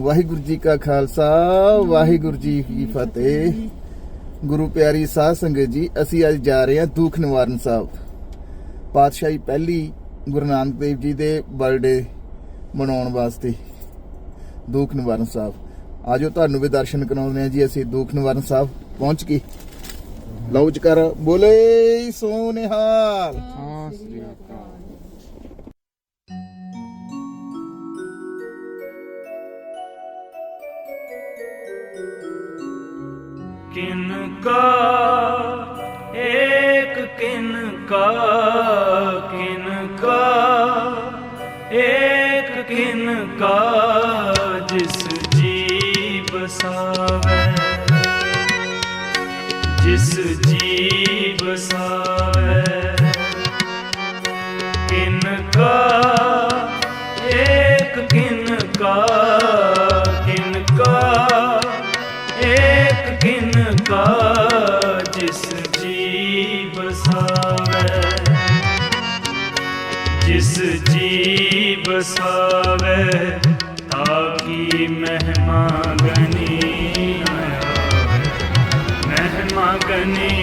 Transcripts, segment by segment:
ਵਾਹਿਗੁਰੂ ਜੀ ਕਾ ਖਾਲਸਾ, ਵਾਹਿਗੁਰੂ ਜੀ ਕੀ ਫਤਿਹ। ਗੁਰੂ ਪਿਆਰੀ ਸਾਧ ਸੰਗਤ ਜੀ, ਅਸੀਂ ਅੱਜ ਜਾ ਰਹੇ ਹਾਂ ਦੁੱਖ ਨਿਵਾਰਨ ਸਾਹਿਬ। ਪਾਤਸ਼ਾਹੀ ਪਹਿਲੀ ਗੁਰੂ ਨਾਨਕ ਦੇਵ ਜੀ ਦੇ ਬਰਥਡੇ ਮਨਾਉਣ ਵਾਸਤੇ ਦੁੱਖ ਨਿਵਾਰਨ ਸਾਹਿਬ। ਆਜੋ ਤੁਹਾਨੂੰ ਵੀ ਦਰਸ਼ਨ ਕਰਾਉਂਦੇ ਹਾਂ ਜੀ, ਅਸੀਂ ਦੁੱਖ ਨਿਵਾਰਨ ਸਾਹਿਬ ਪਹੁੰਚ ਗਏ। ਲਓ ਜਕਰ ਬੋਲੇ ਸੋਨਿਹਾਲ। ਹਾਂ ਸ੍ਰੀ ਅਕਾਲ। किनका एक किनका किनका एक किनका जिस जी बसावे जिस जी बसावे किनका एक किनका ਕਾ ਜਿਸ ਜੀ ਬਸਾਵੇ ਜਿਸ ਜੀ ਬਸਾਵੇ ਤਾ ਕੀ ਮਹਿਮਾ ਗਨੀ ਆਇਆ ਮਹਿਮਾ ਗਨੀ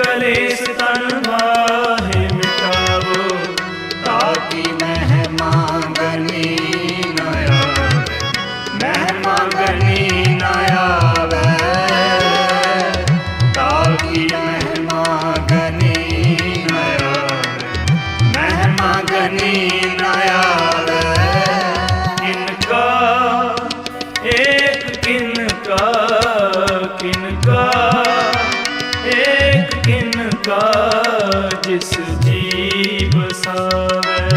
कलेश ਕਿਨਕਾ ਜਿਸ ਜੀ ਬਸਾਵੇ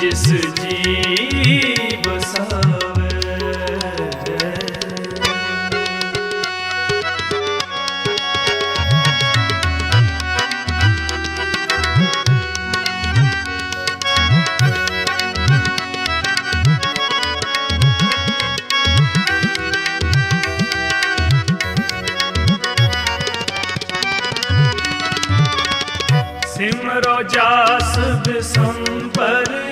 ਜਿਸ ਜੀ ਬਸਾਵੇ ਜਾਸ ਬਿਸੰਪਰ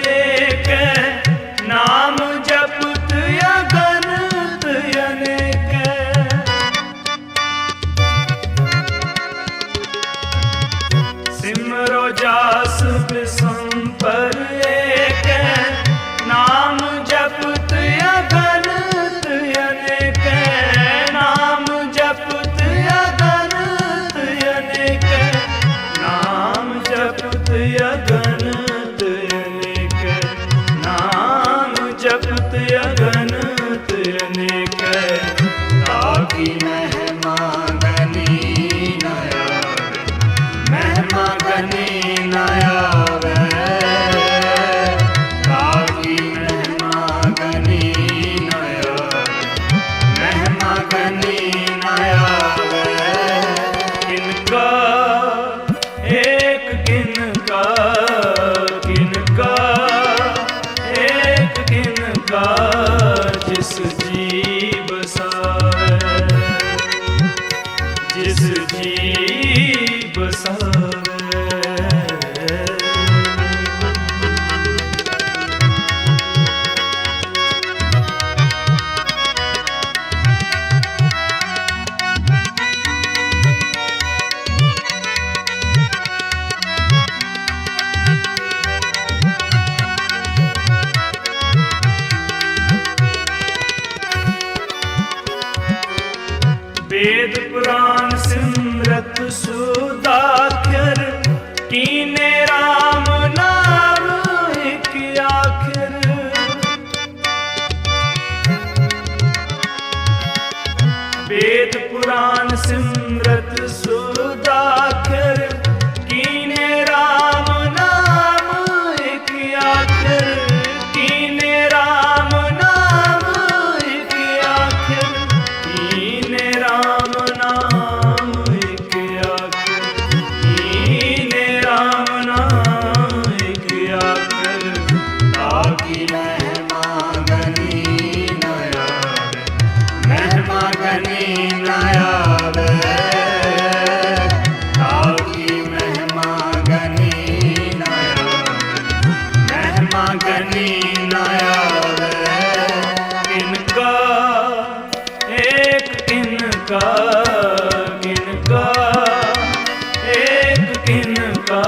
ਕਾ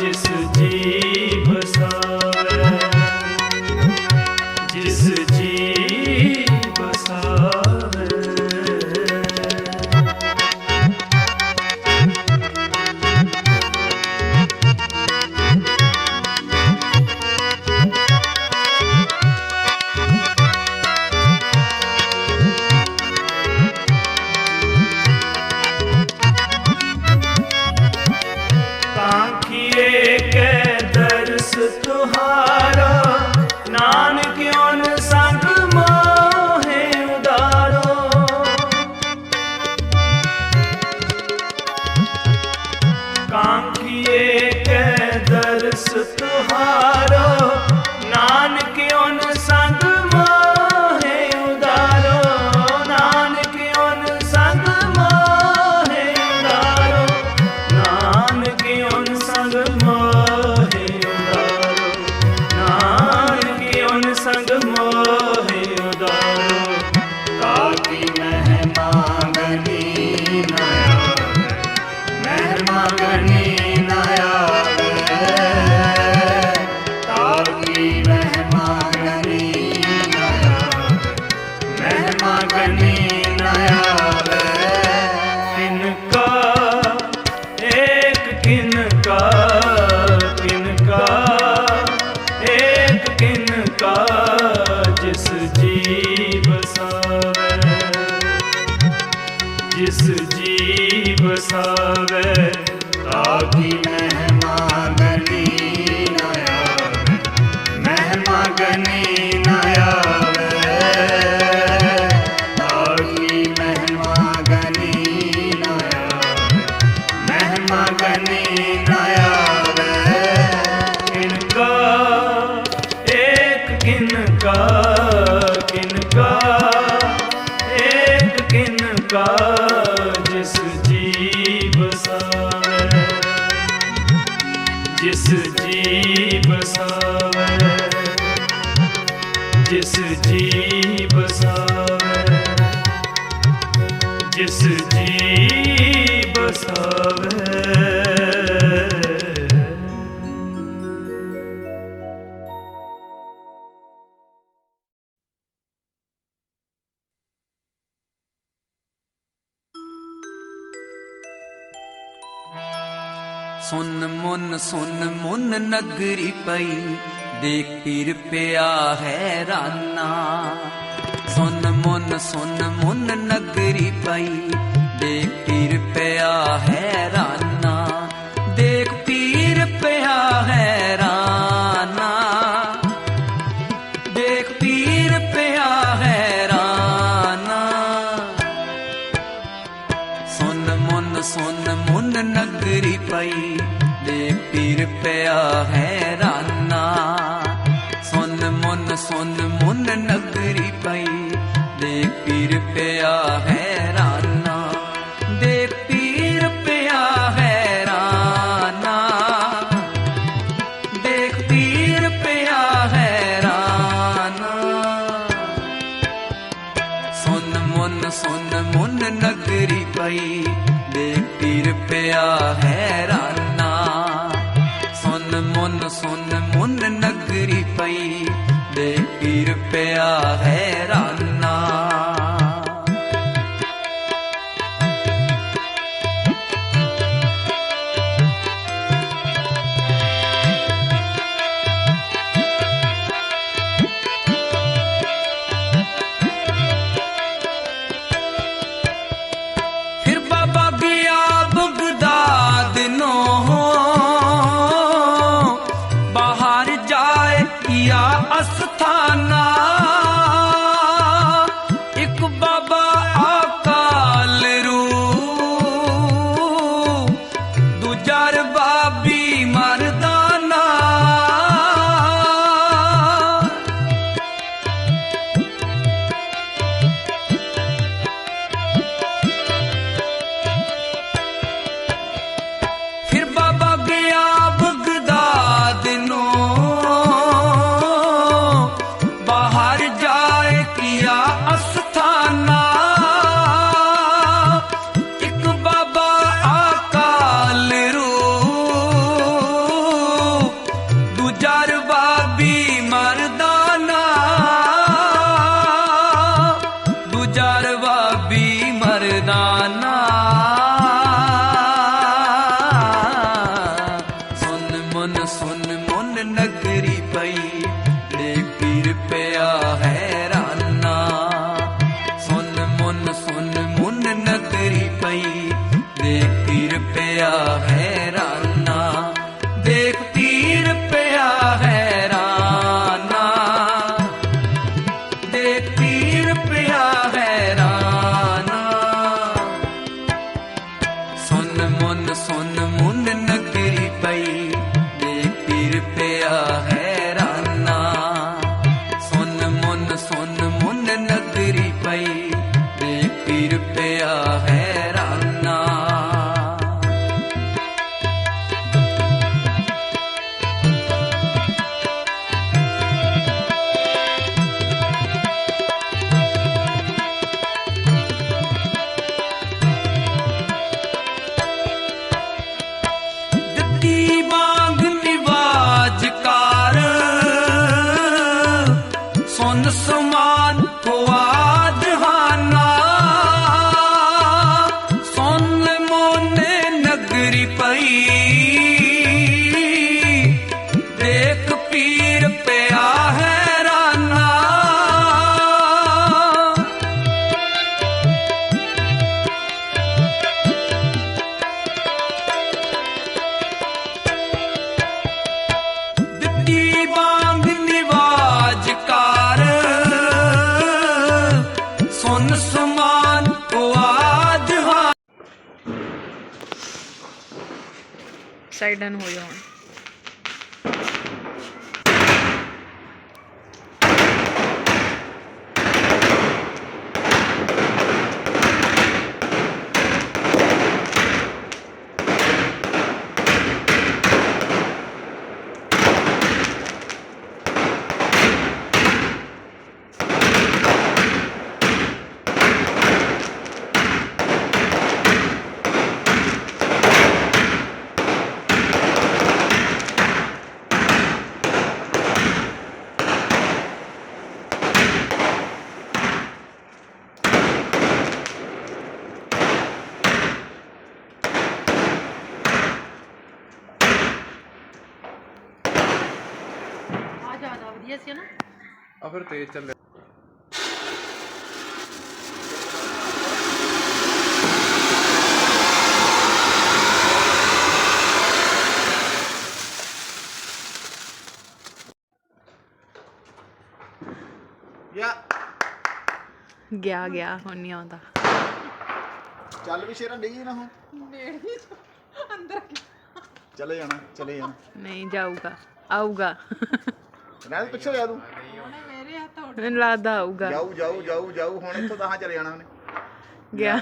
ਜਿਸ ਜੀ love it. ਜੀ ਬਸਾਵੇ ਜਿਸ ਜੀ ਬਸਾਵੇ ਸੁਨ ਮਨ ਸੁਨ ਮਨ ਨਗਰੀ ਪਈ ਦੇ ਕਿਰਪਿਆ ਹੈ ਰਾਨਾ। ਸੁਨ ਮਨ ਸੁਨ ਮੁਨ ਨਗਰੀ ਪਈ ਦੇ ਕਿਰਪਿਆ ਹੈ wonderful. and who you ਫਿਰ ਤੇਜ਼ ਚੱਲੇ। ਗਿਆ ਗਿਆ ਹੁਣ ਨਹੀਂ ਆਉਂਦਾ। ਚੱਲ ਵੀ ਸ਼ੇਰਾਂ ਡਈ ਨਾ ਹੁਣ। ਨੇੜੇ ਅੰਦਰ ਚਲੇ ਜਾਣਾ ਚਲੇ ਜਾਣਾ। ਨਹੀਂ ਜਾਊਗਾ ਆਊਗਾ। ਰਹਿ ਪਿੱਛੇ ਜਾ ਤੂੰ। ਮੈਨੂੰ ਲੱਗਦਾ ਆਊਗਾ। ਜਾਊ ਜਾਊ ਜਾਊ ਜਾਊ ਹੁਣ ਇੱਥੋਂ ਤਾਂ ਚਲੇ ਜਾਣਾ ਉਹਨੇ। ਗਿਆ।